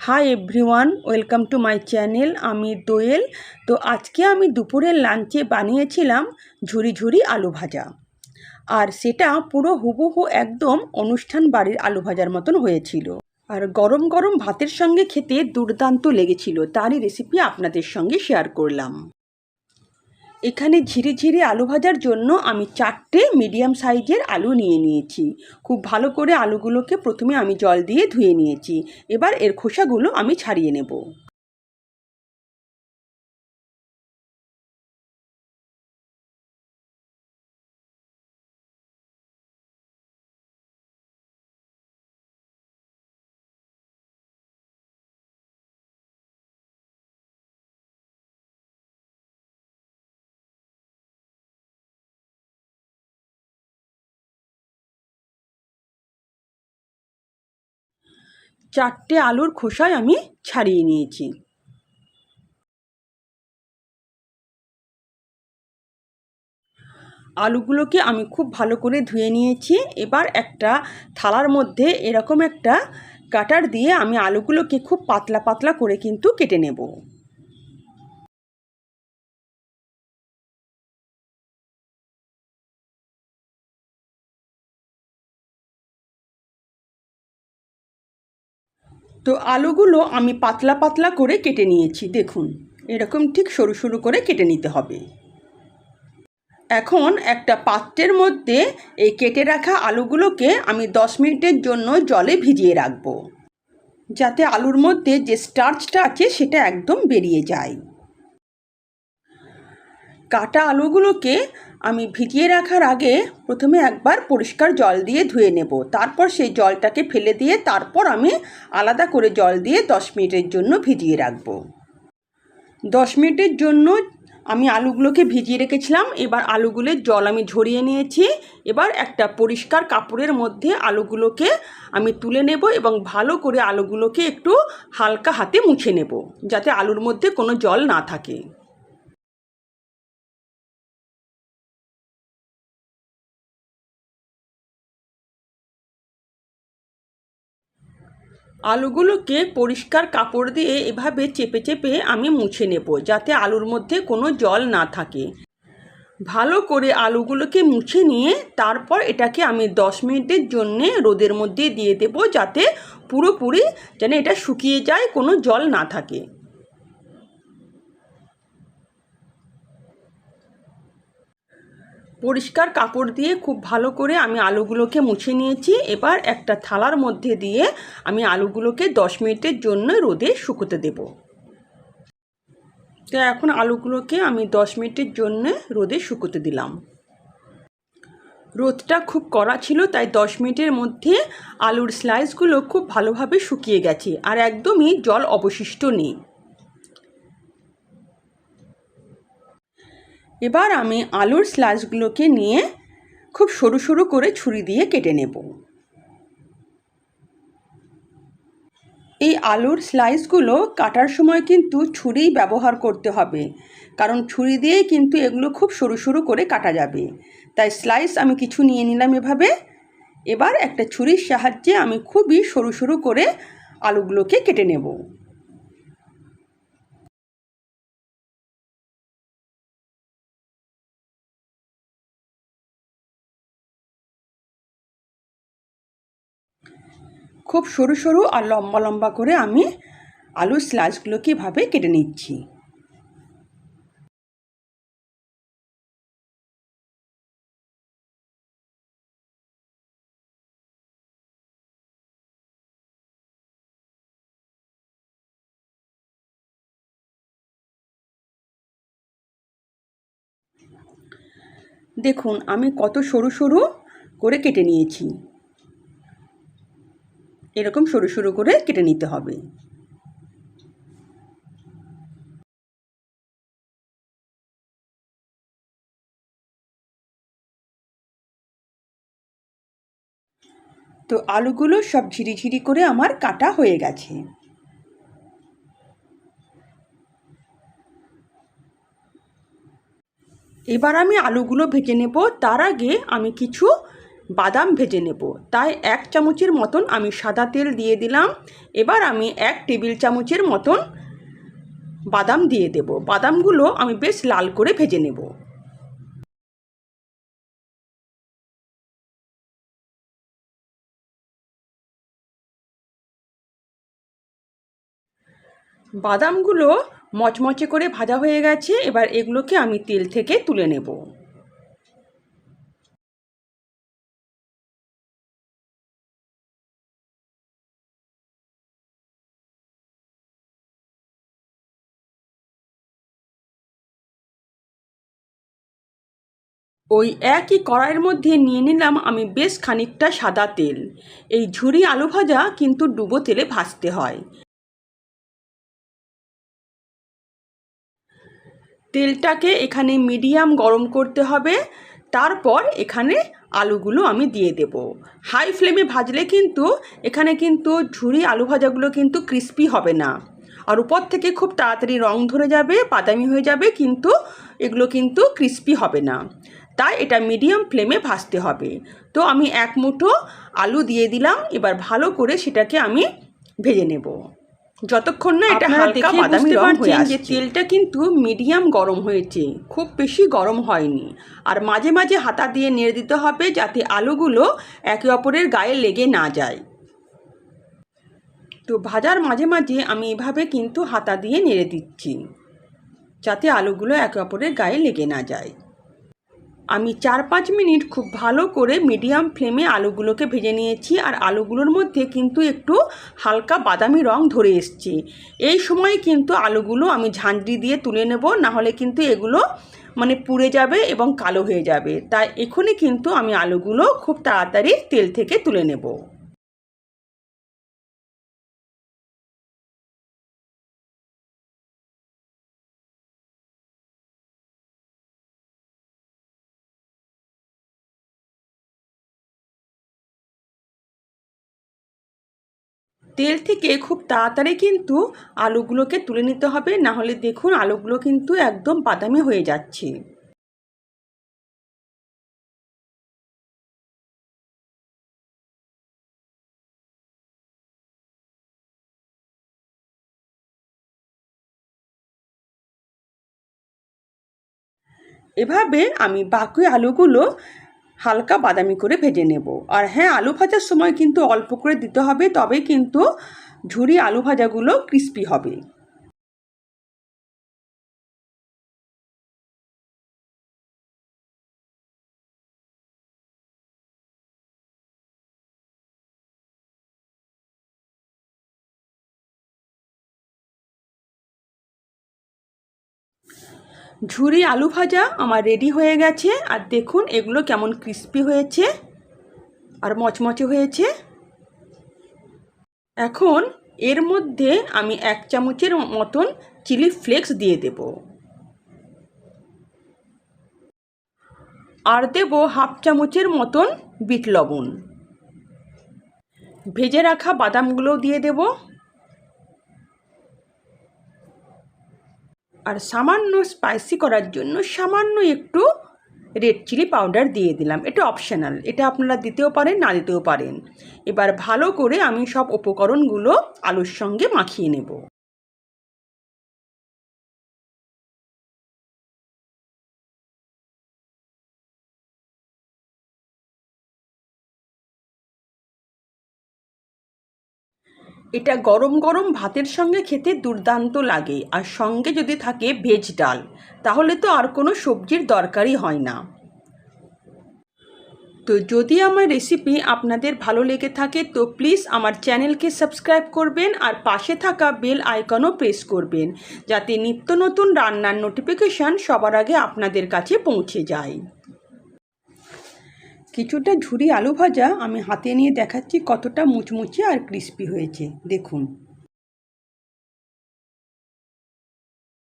Hi everyone welcome to my channel আমি দোয়েল। তো আজকে আমি দুপুরের লাঞ্চে বানিয়েছিলাম ঝুরি ঝুরি আলু ভাজা। আর সেটা পুরো হুবহু একদম অনুষ্ঠান বাড়ির আলু ভাজার মতন হয়েছিল। আর গরম গরম ভাতের সঙ্গে খেতে দুর্দান্ত লেগেছিল। তারই রেসিপি আপনাদের সঙ্গে শেয়ার করলাম। এখানে ঝিরে ঝিরে আলু ভাজার জন্য আমি চারটে মিডিয়াম সাইজের আলু নিয়ে নিয়েছি। খুব ভালো করে আলুগুলোকে প্রথমে আমি জল দিয়ে ধুয়ে নিয়েছি। এবার এর খোসাগুলো আমি ছাড়িয়ে নেব। চারটে আলুর খোসায় আমি ছাড়িয়ে নিয়েছি। আলুগুলোকে আমি খুব ভালো করে ধুয়ে নিয়েছি। এবার একটা থালার মধ্যে এরকম একটা কাটার দিয়ে আমি আলুগুলোকে খুব পাতলা পাতলা করে কিন্তু কেটে নেব। তো আলুগুলো আমি পাতলা পাতলা করে কেটে নিয়েছি, দেখুন। এরকম ঠিক সরু সরু করে কেটে নিতে হবে। এখন একটা পাত্রের মধ্যে এই কেটে রাখা আলুগুলোকে আমি দশ মিনিটের জন্য জলে ভিজিয়ে রাখব, যাতে আলুর মধ্যে যে স্টার্চটা আছে সেটা একদম বেরিয়ে যায়। কাটা আলুগুলোকে আমি ভিজিয়ে রাখার আগে প্রথমে একবার পরিষ্কার জল দিয়ে ধুয়ে নেব। তারপর সেই জলটাকে ফেলে দিয়ে তারপর আমি আলাদা করে জল দিয়ে দশ মিনিটের জন্য ভিজিয়ে রাখব। দশ মিনিটের জন্য আমি আলুগুলোকে ভিজিয়ে রেখেছিলাম। এবার আলুগুলোর জল আমি ঝরিয়ে নিয়েছি। এবার একটা পরিষ্কার কাপড়ের মধ্যে আলুগুলোকে আমি তুলে নেব এবং ভালো করে আলুগুলোকে একটু হালকা হাতে মুছে নেব, যাতে আলুর মধ্যে কোনো জল না থাকে। আলুগুলোকে পরিষ্কার কাপড় দিয়ে এভাবে চেপে চেপে আমি মুছে নেব, যাতে আলুর মধ্যে কোনো জল না থাকে। ভালো করে আলুগুলোকে মুছে নিয়ে তারপর এটাকে আমি দশ মিনিটের জন্যে রোদের মধ্যে দিয়ে দেব, যাতে পুরোপুরি যেন এটা শুকিয়ে যায়, কোনো জল না থাকে। পরিষ্কার কাপড় দিয়ে খুব ভালো করে আমি আলুগুলোকে মুছে নিয়েছি। এবার একটা থালার মধ্যে দিয়ে আমি আলুগুলোকে দশ মিনিটের জন্য রোদে শুকোতে দেব। তো এখন আলুগুলোকে আমি দশ মিনিটের জন্য রোদে শুকোতে দিলাম। রোদটা খুব কড়া ছিল, তাই দশ মিনিটের মধ্যে আলুর স্লাইসগুলো খুব ভালোভাবে শুকিয়ে গেছে। আর একদমই জল অবশিষ্ট নেই। এবার আমি আলুর স্লাইসগুলোকে নিয়ে খুব সরু সরু করে ছুরি দিয়ে কেটে নেব। এই আলুর স্লাইসগুলো কাটার সময় কিন্তু ছুরি ব্যবহার করতে হবে, কারণ ছুরি দিয়েই কিন্তু এগুলো খুব সরু সরু করে কাটা যাবে। তাই স্লাইস আমি কিছু নিয়ে নিলাম এভাবে। এবার একটা ছুরির সাহায্যে আমি খুবই সরু সরু করে আলুগুলোকে কেটে নেব। খুব সরু সরু আর লম্বা লম্বা করে আমি আলুর স্লাইসগুলোকে এভাবে কেটে নিচ্ছি। দেখুন, আমি কত সরু সরু করে কেটে নিয়েছি। এরকম সরু সরু করে কেটে নিতে হবে। তো আলুগুলো সব ঝিরিঝিরি করে আমার কাটা হয়ে গেছে। এবার আমি আলুগুলো ভেজে নেব। তার আগে আমি কিছু বাদাম ভেজে নেব। তাই এক চামচের মতন আমি সাদা তেল দিয়ে দিলাম। এবার আমি এক টেবিল চামচের মতন বাদাম দিয়ে দেব। বাদামগুলো আমি বেশ লাল করে ভেজে নেব। বাদামগুলো মচমচে করে ভাজা হয়ে গেছে। এবার এগুলোকে আমি তেল থেকে তুলে নেব। ওই একই কড়াইয়ের মধ্যে নিয়ে নিলাম আমি বেশ খানিকটা সাদা তেল। এই ঝুরি আলু ভাজা কিন্তু ডুবো তেলে ভাজতে হয়। তেলটাকে এখানে মিডিয়াম গরম করতে হবে। তারপর এখানে আলুগুলো আমি দিয়ে দেব। হাই ফ্লেমে ভাজলে কিন্তু এখানে কিন্তু ঝুরি আলু ভাজাগুলো কিন্তু ক্রিস্পি হবে না। আর উপর থেকে খুব তাড়াতাড়ি রং ধরে যাবে, বাদামি হয়ে যাবে, কিন্তু এগুলো কিন্তু ক্রিস্পি হবে না। তাই এটা মিডিয়াম ফ্লেমে ভাজতে হবে। তো আমি এক মুঠো আলু দিয়ে দিলাম এবার ভালো করে সেটাকে আমি ভেজে নেব। যতক্ষণ না এটা হালকা বাদামি রং হয়ে যে তেলটা কিন্তু মিডিয়াম গরম হয়েছে খুব বেশি গরম হয়নি। আর মাঝে মাঝে হাতা দিয়ে নেড়ে দিতে হবে যাতে আলুগুলো একে অপরের গায়ে লেগে না যায়। তো ভাজার মাঝে মাঝে আমি এভাবে কিন্তু হাতা দিয়ে নেড়ে দিচ্ছি যাতে আলুগুলো একে অপরের গায়ে লেগে না যায়। আমি চার পাঁচ মিনিট খুব ভালো করে মিডিয়াম ফ্লেমে আলুগুলোকে ভেজে নিয়েছি আর আলুগুলোর মধ্যে কিন্তু একটু হালকা বাদামি রং ধরে এসছে। এই সময় কিন্তু আলুগুলো আমি ঝাঁঝরি দিয়ে তুলে নেব নাহলে কিন্তু এগুলো মানে পুড়ে যাবে এবং কালো হয়ে যাবে। তাই এখনই কিন্তু আমি আলুগুলো খুব তাড়াতাড়ি তেল থেকে তুলে নেব। তেল থেকে খুব তাড়াতাড়ি কিন্তু আলুগুলোকে তুলে নিতে হবে, না হলে দেখুন আলুগুলো কিন্তু একদম বাদামি হয়ে যাচ্ছে। এভাবে আমি বাকি আলুগুলো হালকা বাদামি করে ভেজে নেব। আর হ্যাঁ আলু ভাজার সময় কিন্তু অল্প করে দিতে হবে তবে কিন্তু ঝুরি আলু ভাজাগুলো ক্রিস্পি হবে। ঝুরি আলু ভাজা আমার রেডি হয়ে গেছে। আর দেখুন, এগুলো কেমন ক্রিস্পি হয়েছে আর মচমচে হয়েছে। এখন এর মধ্যে আমি এক চামচের মতন চিলি ফ্লেক্স দিয়ে দেব। আর দেব হাফ চামচের মতন বিট লবণ। ভেজে রাখা বাদামগুলো দিয়ে দেবো। আর সামান্য স্পাইসি করার জন্য সামান্য একটু রেড চিলি পাউডার দিয়ে দিলাম। এটা অপশনাল এটা আপনারা দিতেও পারেন, না দিতেও পারেন। এবার ভালো করে আমি সব উপকরণগুলো আলুর সঙ্গে মাখিয়ে নেব। এটা গরম গরম ভাতের সঙ্গে খেতে দুর্দান্ত লাগে, আর সঙ্গে যদি থাকে ভেজ ডাল, তাহলে তো আর কোনো সবজির দরকারই হয় না। তো যদি আমার রেসিপি আপনাদের ভালো লেগে থাকে, তো প্লিজ আমার চ্যানেলকে সাবস্ক্রাইব করবেন, আর পাশে থাকা বেল আইকনও প্রেস করবেন, যাতে নিত্য নতুন রান্নার নোটিফিকেশান সবার আগে আপনাদের কাছে পৌঁছে যায়। কিছুটা ঝুরি আলু ভাজা আমি হাতে নিয়ে দেখাচ্ছি কতটা মুচমুচে আর ক্রিস্পি হয়েছে। দেখুন।